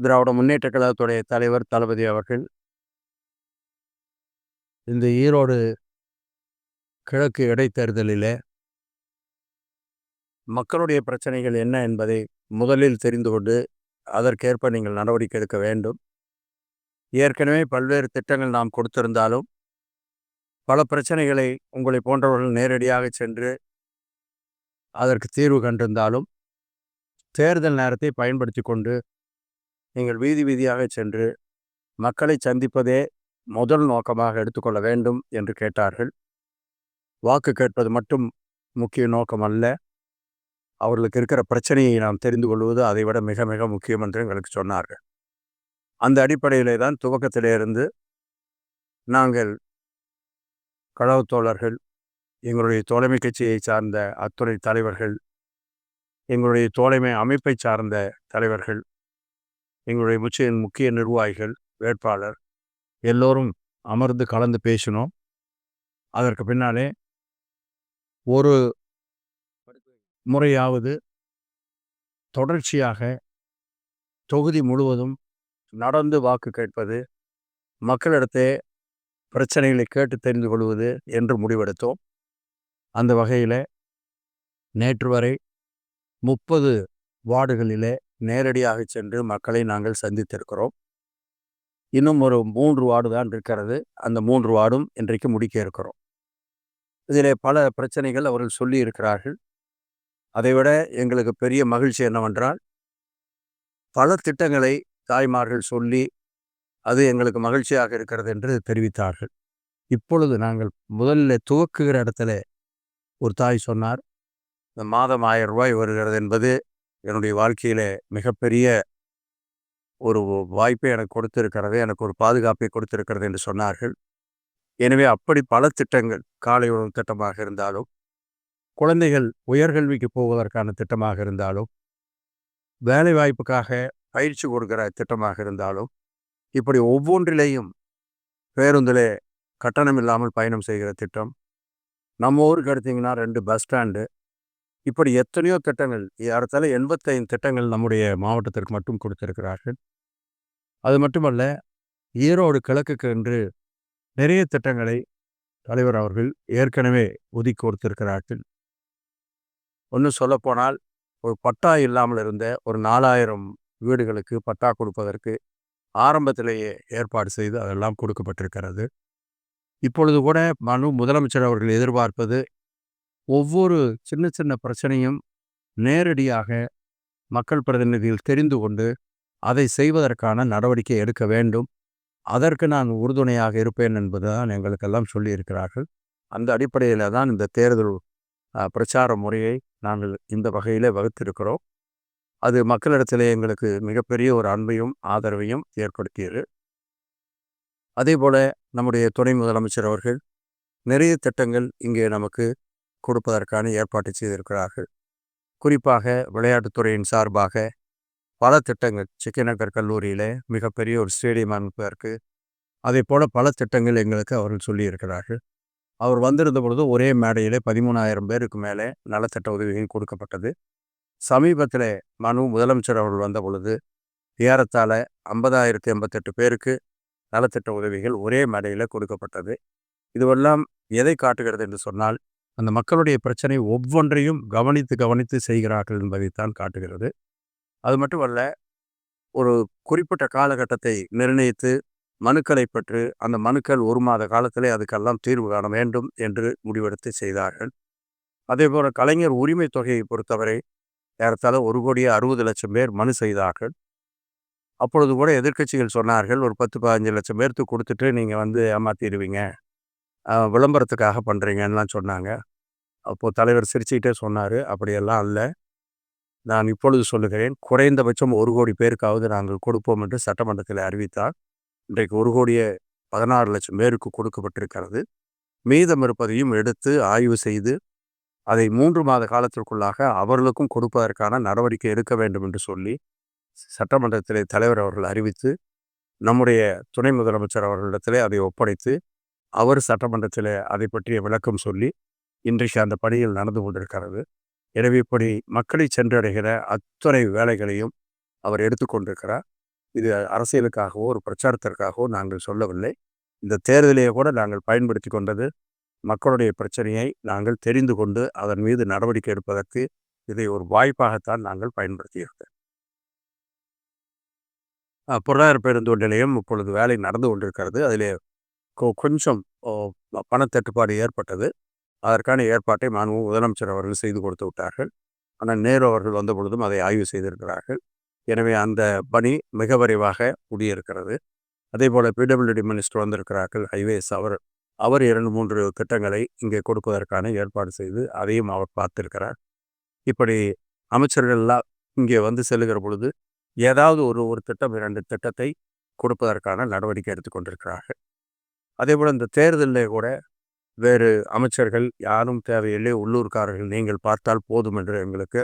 திராவிட முன்னேற்ற கழகத்துடைய தலைவர் தளபதி அவர்கள் இந்த ஈரோடு கிழக்கு இடைத்தேர்தலிலே மக்களுடைய பிரச்சனைகள் என்ன என்பதை முதலில் தெரிந்து கொண்டு அதற்கேற்ப நீங்கள் நடவடிக்கை எடுக்க வேண்டும். ஏற்கனவே பல்வேறு திட்டங்கள் நாம் கொடுத்திருந்தாலும் பல பிரச்சனைகளை உங்களை போன்றவர்கள் நேரடியாக சென்று அதற்கு தீர்வு கண்டிருந்தாலும் தேர்தல் நேரத்தை பயன்படுத்தி கொண்டு நீங்கள் வீதி வீதியாக சென்று மக்களை சந்திப்பதே முதல் நோக்கமாக எடுத்துக்கொள்ள வேண்டும் என்று கேட்டார்கள். வாக்கு கேட்பது மட்டும் முக்கிய நோக்கம் அல்ல. அவர்களுக்கு இருக்கிற பிரச்சனையை நாம் தெரிந்து கொள்வது அதை விட மிக மிக முக்கியம் என்று எங்களுக்கு சொன்னார்கள். அந்த அடிப்படையிலே தான் துவக்கத்திலிருந்து நாங்கள் கழகத் தோழர்கள் எங்களுடைய தோழமை கட்சியை சார்ந்த அத்துறை தலைவர்கள் எங்களுடைய தோழமை அமைப்பை சார்ந்த தலைவர்கள் எங்களுடைய முச்சையின் முக்கிய நிர்வாகிகள் வேட்பாளர் எல்லோரும் அமர்ந்து கலந்து பேசினோம். அதற்கு பின்னாலே ஒரு முறையாவது தொடர்ச்சியாக தொகுதி முழுவதும் நடந்து வாக்கு கேட்பது மக்களிடத்தே பிரச்சனைகளை கேட்டு தெரிந்து கொள்வது என்று முடிவெடுத்தோம். அந்த வகையில் நேற்று வரை முப்பது வார்டுகளிலே நேரடியாக சென்று மக்களை நாங்கள் சந்தித்திருக்கிறோம். இன்னும் ஒரு மூன்று வார்டு தான் இருக்கிறது. அந்த மூன்று வார்டும் இன்றைக்கு முடிக்க இருக்கிறோம். இதில் பல பிரச்சனைகள் அவர்கள் சொல்லி இருக்கிறார்கள். அதைவிட எங்களுக்கு பெரிய மகிழ்ச்சி என்னவென்றால் பல திட்டங்களை தாய்மார்கள் சொல்லி அது எங்களுக்கு மகிழ்ச்சியாக இருக்கிறது என்று தெரிவித்தார்கள். இப்பொழுது நாங்கள் முதலில் துவக்குகிற இடத்துல ஒரு தாய் சொன்னார் இந்த மாதம் ஆயிரம் ரூபாய் வருகிறது என்பது என்னுடைய வாழ்க்கையில் மிகப்பெரிய ஒரு வாய்ப்பை எனக்கு கொடுத்திருக்கிறது எனக்கு ஒரு பாதுகாப்பை கொடுத்திருக்கிறது என்று சொன்னார்கள். எனவே அப்படி பல திட்டங்கள் காலை உணவு திட்டமாக இருந்தாலும் குழந்தைகள் உயர்கல்விக்கு போவதற்கான திட்டமாக இருந்தாலும் வேலை வாய்ப்புக்காக பயிற்சி கொடுக்கிற திட்டமாக இருந்தாலும் இப்படி ஒவ்வொன்றிலேயும் பேருந்தில் கட்டணம் இல்லாமல் பயணம் செய்கிற திட்டம். நம்ம ஊருக்கு எடுத்திங்கன்னா ரெண்டு பஸ் ஸ்டாண்டு இப்படி எத்தனையோ திட்டங்கள் அடுத்தால எண்பத்தைந்து திட்டங்கள் நம்முடைய மாவட்டத்திற்கு மட்டும் கொடுத்திருக்கிறார்கள். அது மட்டுமல்ல ஈரோடு கிழக்குக்கு என்று நிறைய திட்டங்களை தலைவர் அவர்கள் ஏற்கனவே ஒதுக்கி கொடுத்திருக்கிறார்கள். ஒன்று சொல்லப்போனால் ஒரு பட்டா இல்லாமல் இருந்த ஒரு நாலாயிரம் வீடுகளுக்கு பட்டா கொடுப்பதற்கு ஆரம்பத்திலேயே ஏற்பாடு செய்து அதெல்லாம் கொடுக்கப்பட்டிருக்கிறது. இப்பொழுது கூட மனு முதலமைச்சர் அவர்கள் எதிர்பார்ப்பது ஒவ்வொரு சின்ன சின்ன பிரச்சனையும் நேரடியாக மக்கள் பிரதிநிதிகள் தெரிந்து கொண்டு அதை செய்வதற்கான நடவடிக்கை எடுக்க வேண்டும். அதற்கு நான் உறுதுணையாக இருப்பேன் என்பதுதான் எங்களுக்கெல்லாம் சொல்லியிருக்கிறார்கள். அந்த அடிப்படையில் தான் இந்த தேர்தல் பிரச்சார முறையை நாங்கள் இந்த வகையில் வகுத்திருக்கிறோம். அது மக்களிடத்திலே எங்களுக்கு மிகப்பெரிய ஒரு அன்பையும் ஆதரவையும் ஏற்படுத்தியது. அதே போல் நம்முடைய துணை முதலமைச்சர் அவர்கள் நிறைய திட்டங்கள் இங்கே நமக்கு கொடுப்பதற்கான ஏற்பாட்டை செய்திருக்கிறார்கள். குறிப்பாக விளையாட்டுத்துறையின் சார்பாக பல திட்டங்கள் சிக்கநகர் கல்லூரியில் மிகப்பெரிய ஒரு ஸ்டேடியம் அமைப்பதற்கு அதே போல் பல திட்டங்கள் எங்களுக்கு அவர்கள் சொல்லியிருக்கிறார்கள். அவர் வந்திருந்த பொழுது ஒரே மேடையில் பதிமூணாயிரம் பேருக்கு மேலே நலத்திட்ட உதவிகள் கொடுக்கப்பட்டது. சமீபத்தில் மனு முதலமைச்சர் அவர்கள் வந்த பொழுது ஏறத்தாழ ஐம்பதாயிரத்தி எண்பத்தெட்டு பேருக்கு நலத்திட்ட உதவிகள் ஒரே மேடையில் கொடுக்கப்பட்டது. இதுவெல்லாம் எதை காட்டுகிறது என்று சொன்னால் அந்த மக்களுடைய பிரச்சனை ஒவ்வொன்றையும் கவனித்து கவனித்து செய்கிறார்கள் என்பதைத்தான் காட்டுகிறது. அது மட்டுமல்ல ஒரு குறிப்பிட்ட காலகட்டத்தை நிர்ணயித்து மனுக்களை பெற்று அந்த மனுக்கள் ஒரு மாத காலத்திலே அதுக்கெல்லாம் தீர்வு காண வேண்டும் என்று முடிவெடுத்து செய்தார்கள். அதே போல் கலைஞர் உரிமை தொகையை பொறுத்தவரை ஏறத்தாழ ஒரு கோடியே அறுபது லட்சம் பேர் மனு செய்தார்கள். அப்பொழுது கூட எதிர்க்கட்சிகள் சொன்னார்கள் ஒரு பத்து பதினஞ்சு லட்சம் பேர்த்து கொடுத்துட்டு நீங்கள் வந்து ஏமாத்திடுவீங்க. விளம்பரத்துக்காக பண்ணுறீங்கன்னுலாம் சொன்னாங்க. அப்போது தலைவர் சிரிச்சுக்கிட்டே சொன்னார். அப்படியெல்லாம் அல்ல நான் இப்பொழுது சொல்லுகிறேன். குறைந்தபட்சம் ஒரு கோடி பேருக்காவது நாங்கள் கொடுப்போம் என்று சட்டமன்றத்தில் அறிவித்தார். இன்றைக்கு ஒரு கோடியே பதினாறு லட்சம் பேருக்கு கொடுக்கப்பட்டிருக்கிறது. மீதம் இருப்பதையும் எடுத்து ஆய்வு செய்து அதை மூன்று மாத காலத்திற்குள்ளாக அவர்களுக்கும் கொடுப்பதற்கான நடவடிக்கை எடுக்க வேண்டும் என்று சொல்லி சட்டமன்றத்திலே தலைவர் அவர்கள் அறிவித்து நம்முடைய துணை முதலமைச்சர் அவர்களிடத்திலே அதை ஒப்படைத்து அவர் சட்டமன்றத்தில் அதை பற்றிய விளக்கம் சொல்லி இன்றைக்கு அந்த பணியில் நடந்து கொண்டிருக்கிறது. எனவே இப்படி மக்களை சென்றடைகிற அத்தனை வேலைகளையும் அவர் எடுத்துக்கொண்டிருக்கிறார் இது அரசியலுக்காகவோ ஒரு பிரச்சாரத்திற்காகவோ நாங்கள் சொல்லவில்லை. இந்த தேர்தலையே கூட நாங்கள் பயன்படுத்தி கொண்டது மக்களுடைய பிரச்சனையை நாங்கள் தெரிந்து கொண்டு அதன் மீது நடவடிக்கை எடுப்பதற்கு இதை ஒரு வாய்ப்பாகத்தான் நாங்கள் பயன்படுத்தியிருக்கோம் பொருளாதார பேருந்து நிலையம் இப்பொழுது வேலை நடந்து கொண்டிருக்கிறது. அதிலே கொஞ்சம் பணத்தட்டுப்பாடு ஏற்பட்டது. அதற்கான ஏற்பாட்டை மாண்பு முதலமைச்சர் அவர்கள் செய்து கொடுத்து விட்டார்கள். ஆனால் நேரு அவர்கள் வந்த பொழுதும் அதை ஆய்வு செய்திருக்கிறார்கள். எனவே அந்த பணி மிக விரைவாக முடியிருக்கிறது. அதே போல் பிடபிள்யூடி மினிஸ்டர் வந்திருக்கிறார்கள் ஹைவேஸ் அவர். அவர் இரண்டு மூன்று திட்டங்களை இங்கே கொடுப்பதற்கான ஏற்பாடு செய்து அதையும் அவர் பார்த்திருக்கிறார். இப்படி அமைச்சர்கள்லாம் இங்கே வந்து செல்லுகிற பொழுது ஏதாவது ஒரு ஒரு திட்டம் இரண்டு திட்டத்தை கொடுப்பதற்கான நடவடிக்கை எடுத்துக்கொண்டிருக்கிறார்கள் அதே போல் இந்த தேர்தலில் கூட வேறு அமைச்சர்கள் யாரும் தேவையில்லை. உள்ளூர்காரர்கள் நீங்கள் பார்த்தால் போதும் என்று எங்களுக்கு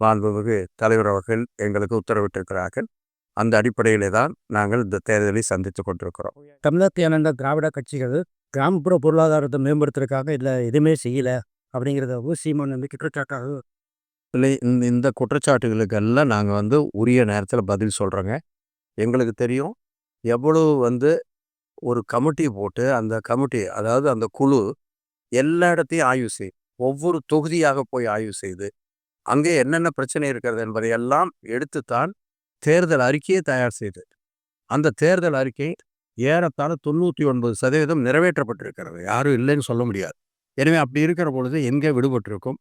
மாண்புமிகு தலைவர் அவர்கள் எங்களுக்கு உத்தரவிட்டிருக்கிறார்கள். அந்த அடிப்படையிலே தான் நாங்கள் இந்த தேர்தலை சந்தித்து கொண்டிருக்கிறோம். தமிழகத்தை இணைந்த திராவிட கட்சிகள் கிராமப்புற பொருளாதாரத்தை மேம்படுத்துறதுக்காக இல்லை எதுவுமே செய்யலை அப்படிங்கிறத சீமான் வந்து குற்றச்சாட்டாக இல்லை இந்த இந்த குற்றச்சாட்டுகளுக்கெல்லாம் நாங்கள் வந்து உரிய நேரத்தில் பதில் சொல்கிறோங்க எங்களுக்கு தெரியும் எவ்வளவு வந்து ஒரு கமிட்டி போட்டு அந்த கமிட்டி அதாவது அந்த குழு எல்லா இடத்தையும் ஆய்வு செய்யும் ஒவ்வொரு தொகுதியாக போய் ஆய்வு செய்து அங்கே என்னென்ன பிரச்சனை இருக்கிறது என்பதை எல்லாம் எடுத்துத்தான் தேர்தல் அறிக்கையை தயார் செய்து அந்த தேர்தல் அறிக்கை ஏறத்தாழ தொண்ணூற்றி ஒன்பது சதவீதம் நிறைவேற்றப்பட்டிருக்கிறது. யாரும் இல்லைன்னு சொல்ல முடியாது. எனவே அப்படி இருக்கிற பொழுது எங்கே விடுபட்டிருக்கும்?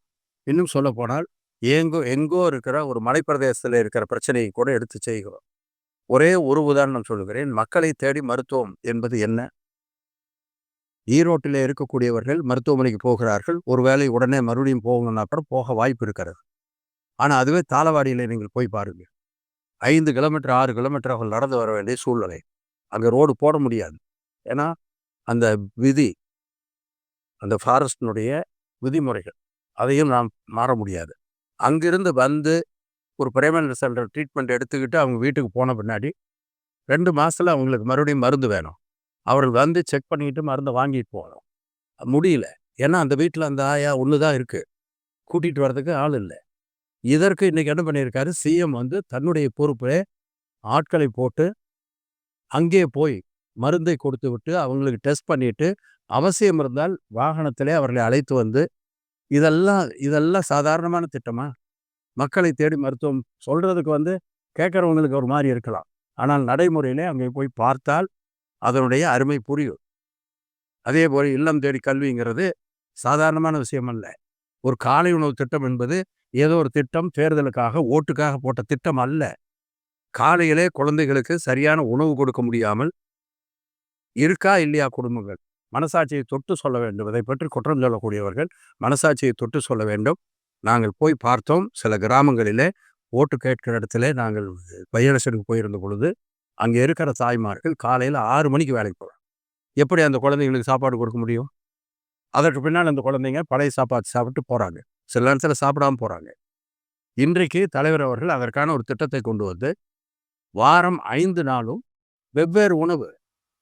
இன்னும் சொல்ல போனால் எங்கோ எங்கோ இருக்கிற ஒரு மலைப்பிரதேசத்தில் இருக்கிற பிரச்சனையை கூட எடுத்து செய்கிறோம். ஒரே ஒரு உதாரணம் சொல்லுகிறேன். மக்களை தேடி மருத்துவம் என்பது என்ன? ஈரோட்டில் இருக்கக்கூடியவர்கள் மருத்துவமனைக்கு போகிறார்கள். ஒருவேளை உடனே மறுபடியும் போகணும்னா கூட போக வாய்ப்பு இருக்கிறது. ஆனால் அதுவே தாளவாடியில் நீங்கள் போய் பாருங்கள். ஐந்து கிலோமீட்டர் ஆறு கிலோமீட்டர் அவர்கள் நடந்து வர வேண்டிய சூழ்நிலை. அங்கே ரோடு போட முடியாது. ஏன்னா அந்த விதி அந்த ஃபாரஸ்டினுடைய விதிமுறைகள். அதையும் நாம் மாற முடியாது. அங்கிருந்து வந்து ஒரு பிரைமரி சென்டர் ட்ரீட்மெண்ட் எடுத்துக்கிட்டு அவங்க வீட்டுக்கு போன பின்னாடி ரெண்டு மாதத்தில் அவங்களுக்கு மறுபடியும் மருந்து வேணும். அவர்கள் வந்து செக் பண்ணிக்கிட்டு மருந்தை வாங்கிட்டு போகணும். முடியல. ஏன்னா அந்த வீட்டில் அந்த ஆயா ஒன்று தான் இருக்குது கூட்டிகிட்டு வர்றதுக்கு ஆள் இல்லை. இதற்கு இன்றைக்கி என்ன பண்ணியிருக்காரு? சிஎம் வந்து தன்னுடைய பொறுப்பிலே ஆட்களை போட்டு அங்கே போய் மருந்தை கொடுத்து விட்டு அவங்களுக்கு டெஸ்ட் பண்ணிட்டு அவசியம் இருந்தால் வாகனத்திலே அவர்களை அழைத்து வந்து இதெல்லாம் இதெல்லாம் சாதாரணமான திட்டமா? மக்களை தேடி மருத்துவம் சொல்கிறதுக்கு வந்து கேட்குறவங்களுக்கு ஒரு மாதிரி இருக்கலாம். ஆனால் நடைமுறையிலே அங்கே போய் பார்த்தால் அதனுடைய அருமை புரியும். அதே போல் இல்லம் தேடி கல்விங்கிறது சாதாரணமான விஷயம் அல்ல. ஒரு காலை உணவு திட்டம் என்பது ஏதோ ஒரு திட்டம் தேர்தலுக்காக ஓட்டுக்காக போட்ட திட்டம் அல்ல. காலையிலே குழந்தைகளுக்கு சரியான உணவு கொடுக்க முடியாமல் இருக்கா இல்லையா குடும்பங்கள்? மனசாட்சியை தொட்டு சொல்ல வேண்டும். இதை பற்றி குற்றம் சொல்லக்கூடியவர்கள் மனசாட்சியை தொட்டு சொல்ல வேண்டும். நாங்கள் போய் பார்த்தோம். சில கிராமங்களிலே ஓட்டு கேட்கிற இடத்துல நாங்கள் பையரசனுக்கு போயிருந்த பொழுது அங்கே இருக்கிற தாய்மார்கள் காலையில் ஆறு மணிக்கு வேலைக்கு போகிறாங்க எப்படி அந்த குழந்தைங்களுக்கு சாப்பாடு கொடுக்க முடியும்? அதற்கு பின்னால் அந்த குழந்தைங்க பழைய சாப்பாடு சாப்பிட்டு போகிறாங்க சில நேரத்தில் சாப்பிடாம போகிறாங்க இன்றைக்கு தலைவர் அவர்கள் அதற்கான ஒரு திட்டத்தை கொண்டு வந்து வாரம் ஐந்து நாளும் வெவ்வேறு உணவு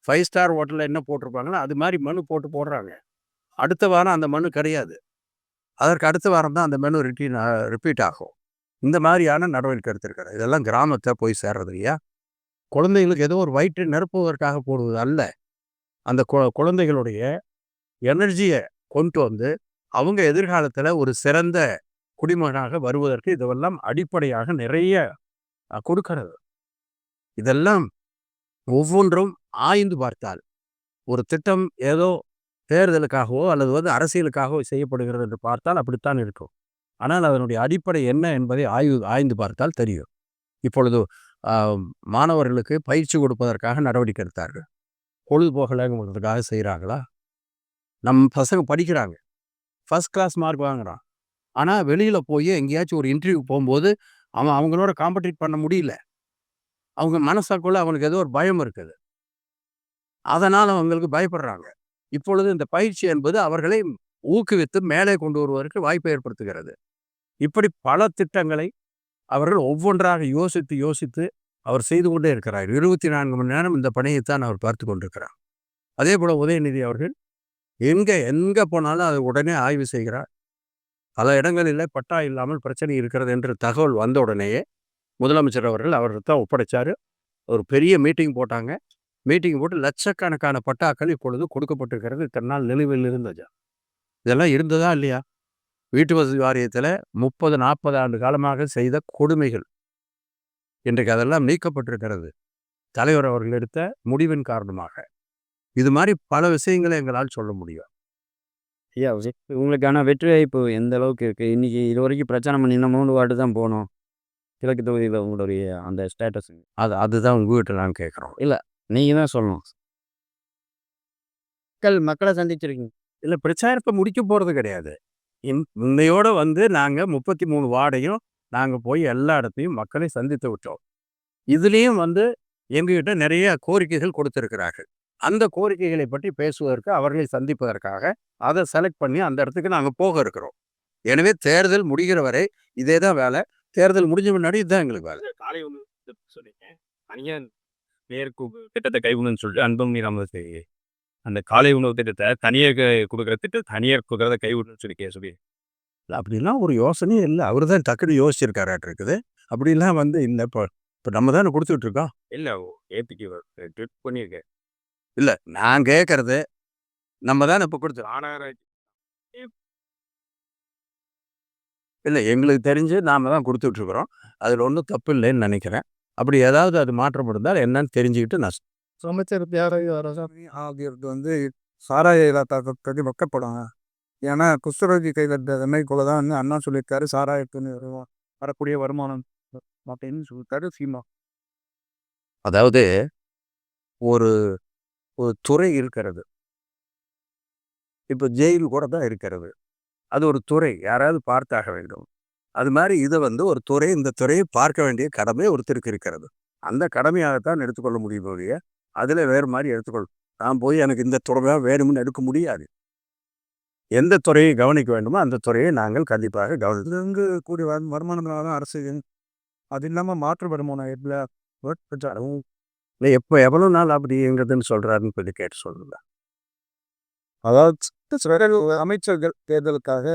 ஃபைவ் ஸ்டார் ஹோட்டலில் என்ன போட்டிருப்பாங்களோ அது மாதிரி மனு போட்டு போடுறாங்க. அடுத்த வாரம் அந்த மனு கிடையாது. அதற்கு அடுத்த வாரம் தான் அந்த மெனு ரிட்டீன் ரிப்பீட் ஆகும். இந்த மாதிரியான நடவடிக்கை எடுத்திருக்காரு. இதெல்லாம் கிராமத்தை போய் சேர்றது இல்லையா? குழந்தைங்களுக்கு ஏதோ ஒரு வயிற்றை நிரப்புவதற்காக போடுவது அல்ல. அந்த கு- குழந்தைகளுடைய எனர்ஜியை கொண்டு வந்து அவங்க எதிர்காலத்தில் ஒரு சிறந்த குடிமகனாக வருவதற்கு இதெல்லாம் அடிப்படையாக நிறைய கொடுக்கிறது. இதெல்லாம் ஒவ்வொன்றும் ஆய்ந்து பார்த்தால் ஒரு திட்டம் ஏதோ தேர்தலுக்காகவோ அல்லது வந்து அரசியலுக்காகவோ செய்யப்படுகிறது என்று பார்த்தால் அப்படித்தான் இருக்கும். ஆனால் அதனுடைய அடிப்படை என்ன என்பதை ஆய்வு ஆய்ந்து பார்த்தால் தெரியும். இப்பொழுது மாணவர்களுக்கு பயிற்சி கொடுப்பதற்காக நடவடிக்கை எடுத்தார்கள். பொழுதுபோகலைங்கிறதுக்காக செய்கிறாங்களா நம் பசங்க படிக்கிறாங்க. ஃபஸ்ட் கிளாஸ் மார்க் வாங்குகிறான் ஆனால் வெளியில் போய் எங்கேயாச்சும் ஒரு இன்டர்வியூ போகும்போது அவன் அவங்களோட காம்படிட் பண்ண முடியல. அவங்க மனசாக்குள்ள அவனுக்கு ஏதோ ஒரு பயம் இருக்குது. அதனால் அவங்களுக்கு பயப்படுறாங்க. இப்பொழுது இந்த பயிற்சி என்பது அவர்களை ஊக்குவித்து மேலே கொண்டு வருவதற்கு வாய்ப்பை ஏற்படுத்துகிறது. இப்படி பல திட்டங்களை அவர்கள் ஒவ்வொன்றாக யோசித்து யோசித்து அவர் செய்து கொண்டே இருக்கிறார். இருபத்தி நான்கு மணி நேரம் இந்த பணியைத்தான் அவர் பார்த்து கொண்டிருக்கிறார். அதே போல் உதயநிதி அவர்கள் எங்கே எங்கே போனாலும் அதை உடனே ஆய்வு செய்கிறார். பல இடங்களில் பட்டா இல்லாமல் பிரச்சனை இருக்கிறது என்று தகவல் வந்த உடனேயே முதலமைச்சர் அவர்கள் அவர்கிட்ட ஒப்படைச்சார். ஒரு பெரிய மீட்டிங் போட்டாங்க. மீட்டிங் போட்டு லட்சக்கணக்கான பட்டாக்கள் இப்பொழுது கொடுக்கப்பட்டிருக்கிறது. இத்தனை நாள் நிலுவையில் இருந்தது. இதெல்லாம் இருந்ததா இல்லையா? வீட்டு வசதி வாரியத்தில் முப்பது நாற்பது ஆண்டு காலமாக செய்த கொடுமைகள். இன்றைக்கு அதெல்லாம் நீக்கப்பட்டிருக்கிறது. தலைவர் அவர்கள் எடுத்த முடிவின் காரணமாக. இது மாதிரி பல விஷயங்களை எங்களால் சொல்ல முடியும். ஐயா உங்களுக்கான வெற்றி வாய்ப்பு எந்த அளவுக்கு இருக்கு? இன்னைக்கு இது வரைக்கும் பிரச்சனை பண்ணினா மூணு வார்டு தான் போனோம். கிழக்கு தொகுதியில் உங்களுடைய அந்த ஸ்டேட்டஸ் அது அதுதான் உங்ககிட்ட நான் கேட்குறோம். நீங்கள் தான் சொல்லணும். மக்கள் மக்களை சந்திச்சிருக்கீங்க. இல்லை பிரச்சாரத்தை முடிக்க போகிறது கிடையாது. இன் இன்னையோட வந்து நாங்கள் முப்பத்தி மூணு வார்டையும் நாங்கள் போய் எல்லா இடத்தையும் மக்களை சந்தித்து விட்டோம். இதுலேயும் வந்து எங்ககிட்ட நிறைய கோரிக்கைகள் கொடுத்திருக்கிறார்கள். அந்த கோரிக்கைகளை பற்றி பேசுவதற்கு அவர்களை சந்திப்பதற்காக அதை செலக்ட் பண்ணி அந்த இடத்துக்கு நாங்கள் போக இருக்கிறோம். எனவே தேர்தல் முடிகிற வரை இதே தான் வேலை. தேர்தல் முடிஞ்ச முன்னாடி இதுதான் எங்களுக்கு வேலை. காலை சொன்னீங்க நேருக்கு திட்டத்தை கைவிடணும்னு சொல்லிட்டு அன்புமணி ராமதாஸ் அந்த காலை உணவு திட்டத்தை தனியார் கொடுக்குற திட்டம் தனியார் கொடுக்குறத கைவிடணும்னு சொல்லி கே சொல்லி அப்படிலாம் ஒரு யோசனையே இல்லை. அவர் தான் டக்குன்னு யோசிச்சிருக்காராட்டு இருக்குது. அப்படிலாம் வந்து இல்லை இப்போ இப்போ நம்ம தானே கொடுத்துட்டு இருக்கோம். இல்லை ஏபிக்கு ட்விட் பண்ணியிருக்கேன் இல்லை நான் கேட்கறது நம்ம தானே இப்போ கொடுத்து ஆனாராய்ச்சி இல்லை எங்களுக்கு தெரிஞ்சு நாம தான் கொடுத்துட்டு இருக்கிறோம். அதில் ஒன்றும் தப்பு இல்லைன்னு நினைக்கிறேன். அப்படி ஏதாவது அது மாற்றம் இருந்தால் என்னன்னு தெரிஞ்சுக்கிட்டு நான். அமைச்சர் தியாகராஜ ரசாமி ஆகியோருக்கு வந்து சாராய இலாத்தாக்கி வைக்கப்படுவாங்க ஏன்னா குஷ்டரோகி கைதட்டமை போல தான் வந்து அண்ணா சொல்லியிருக்காரு சாராயத்துன்னு வரும் வரக்கூடிய வருமானம் அப்படின்னு சொல்லியிருக்காரு சீமா. அதாவது ஒரு ஒரு துறை இருக்கிறது. இப்போ ஜெயில் கூட தான் இருக்கிறது. அது ஒரு துறை யாராவது பார்த்தாக வேண்டும். அது மாதிரி இதை வந்து ஒரு துறை இந்த துறையை பார்க்க வேண்டிய கடமை ஒருத்தருக்கு இருக்கிறது. அந்த கடமையாகத்தான் எடுத்துக்கொள்ள முடியும் ஒழிய அதில் வேறு மாதிரி எடுத்துக்கொள். நான் போய் எனக்கு இந்த துறையாக வேணும்னு எடுக்க முடியாது. எந்த துறையை கவனிக்க வேண்டுமோ அந்த துறையை நாங்கள் கண்டிப்பாக கவனித்து கூடிய வரு- வருமானத்தினால தான் அரசு. அது இல்லாமல் மாற்று வருமானம் இல்லை பிரச்சாரம் இல்லை எப்போ எவ்வளோ நாள் அப்படிங்கிறதுன்னு சொல்கிறாருன்னு சொல்லி கேட்டு சொல்லுங்க. அதாவது அமைச்சர்கள் தேர்தலுக்காக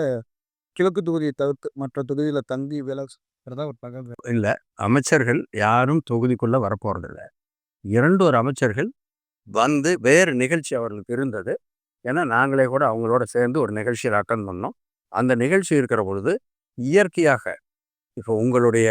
கிழக்கு தொகுதியை தவிர்த்து மற்ற தொகுதியில் தங்கி வேலை செய்கிறதா ஒரு தகவல் இல்லை. அமைச்சர்கள் யாரும் தொகுதிக்குள்ளே வரப்போகிறதில்ல இரண்டு ஒரு அமைச்சர்கள் வந்து வேறு நிகழ்ச்சி அவர்களுக்கு இருந்தது. ஏன்னா நாங்களே கூட அவங்களோட சேர்ந்து ஒரு நிகழ்ச்சியில் அட்டன் பண்ணோம். அந்த நிகழ்ச்சி இருக்கிற பொழுது இயற்கையாக இப்போ உங்களுடைய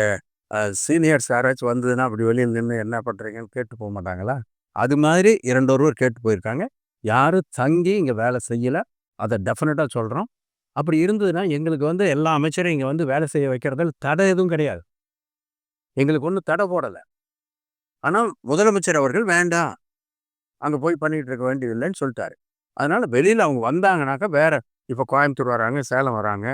சீனியர்ஸ் யாராச்சும் வந்ததுன்னா அப்படி வெளியில் நின்று என்ன பண்ணுறீங்கன்னு கேட்டு போக மாட்டாங்களா? அது மாதிரி இரண்டொருவர் கேட்டு போயிருக்காங்க. யாரும் தங்கி இங்கே வேலை செய்யலை. அதை டெஃபினட்டாக சொல்கிறோம் அப்படி இருந்ததுன்னா எங்களுக்கு வந்து எல்லா அமைச்சரும் இங்கே வந்து வேலை செய்ய வைக்கிறதில் தடை எதுவும் கிடையாது. எங்களுக்கு ஒன்றும் தடை போடலை. ஆனால் முதலமைச்சர் அவர்கள் வேண்டாம். அங்கே போய் பண்ணிட்டு இருக்க வேண்டியதில்லைன்னு சொல்லிட்டாரு. அதனால வெளியில் அவங்க வந்தாங்கனாக்கா வேற இப்போ கோயம்புத்தூர் வராங்க சேலம் வராங்க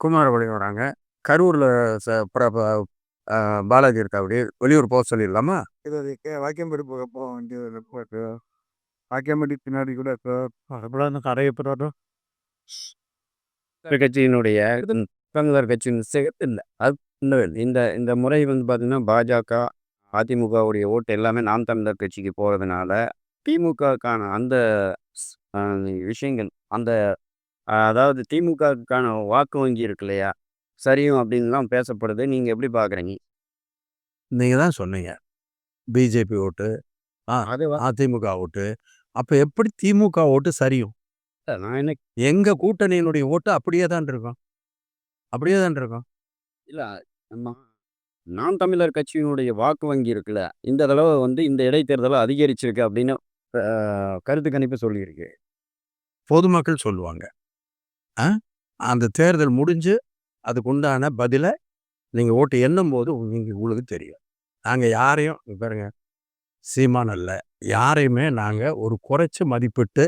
குமாரபாளையம் வராங்க. கரூரில் ச பிர- ப- ஆ, பாலாஜி இருக்கா அப்படி வெளியூர் போக சொல்லிடலாமா? இது வாக்கியம்படி போக போக வேண்டியது வாக்கியம்படி பின்னாடி கூட இப்போ அதுபோல் நிறைய பேர் வரும் கட்சியினுடைய தமிழர் கட்சியின் சேர்த்து இல்லை. அது இந்த இந்த முறை வந்து பார்த்தீங்கன்னா பாஜக அதிமுகவுடைய ஓட்டு எல்லாமே நாம் தமிழர் கட்சிக்கு போகிறதுனால திமுகவுக்கான அந்த விஷயங்கள் அந்த அதாவது திமுகவுக்கான வாக்கு வங்கி இருக்கு இல்லையா? சரியும் அப்படின்லாம் பேசப்படுது. நீங்கள் எப்படி பார்க்குறீங்க நீங்கள் தான் சொன்னீங்க. பிஜேபி ஓட்டு அது அதிமுக ஓட்டு. அப்போ எப்படி திமுக ஓட்டு சரியும்? நான் என்ன எங்க கூட்டணியினுடைய ஓட்டு அப்படியே தான் இருக்கும். அப்படியே தான் இருக்கும். இல்லை நம்ம நாம் தமிழர் கட்சியினுடைய வாக்கு வங்கி இருக்குல்ல இந்த தடவை வந்து இந்த இடைத்தேர்தலை அதிகரிச்சிருக்கு அப்படின்னு கருத்து கணிப்பு சொல்லியிருக்கு. பொதுமக்கள் சொல்லுவாங்க. ஆ? அந்த தேர்தல் முடிஞ்சு அதுக்கு உண்டான பதிலை நீங்கள் ஓட்டு எண்ணும் போது நீங்கள் உங்களுக்கு தெரியும். நாங்கள் யாரையும் பாருங்க சீமான் அல்ல. யாரையுமே நாங்கள் ஒரு குறைச்சி மதிப்பிட்டு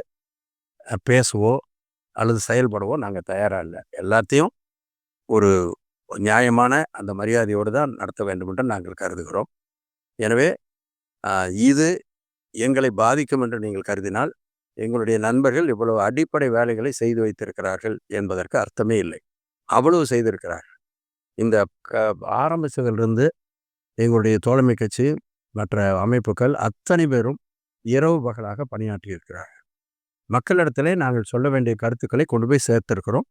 பேசுவோ அல்லது செயல்படவோ நாங்கள் தயாராக இல்லை. எல்லாத்தையும் ஒரு நியாயமான அந்த மரியாதையோடு தான் நடத்த வேண்டும் என்று நாங்கள் கருதுகிறோம். எனவே இது எங்களை பாதிக்கும் என்று நீங்கள் கருதினால் எங்களுடைய நண்பர்கள் இவ்வளவு அடிப்படை வேலைகளை செய்து வைத்திருக்கிறார்கள் என்பதற்கு அர்த்தமே இல்லை. அவ்வளவு செய்திருக்கிறார்கள். இந்த க ஆரம்பித்ததிலிருந்து எங்களுடைய தோழமை கட்சி மற்ற அமைப்புகள் அத்தனை பேரும் இரவு பகலாக பணியாற்றியிருக்கிறார்கள். மக்களிடத்திலே நாங்கள் சொல்ல வேண்டிய கருத்துக்களை கொண்டு போய் சேர்த்திருக்கிறோம்.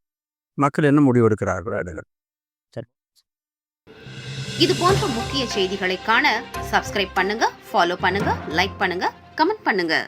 மக்கள் என்ன முடிவெடுக்கிறார்கள் எடுங்கள். இது போன்ற முக்கிய செய்திகளை காண சப்ஸ்கிரைப் பண்ணுங்க ஃபாலோ பண்ணுங்க லைக் பண்ணுங்க கமெண்ட் பண்ணுங்க.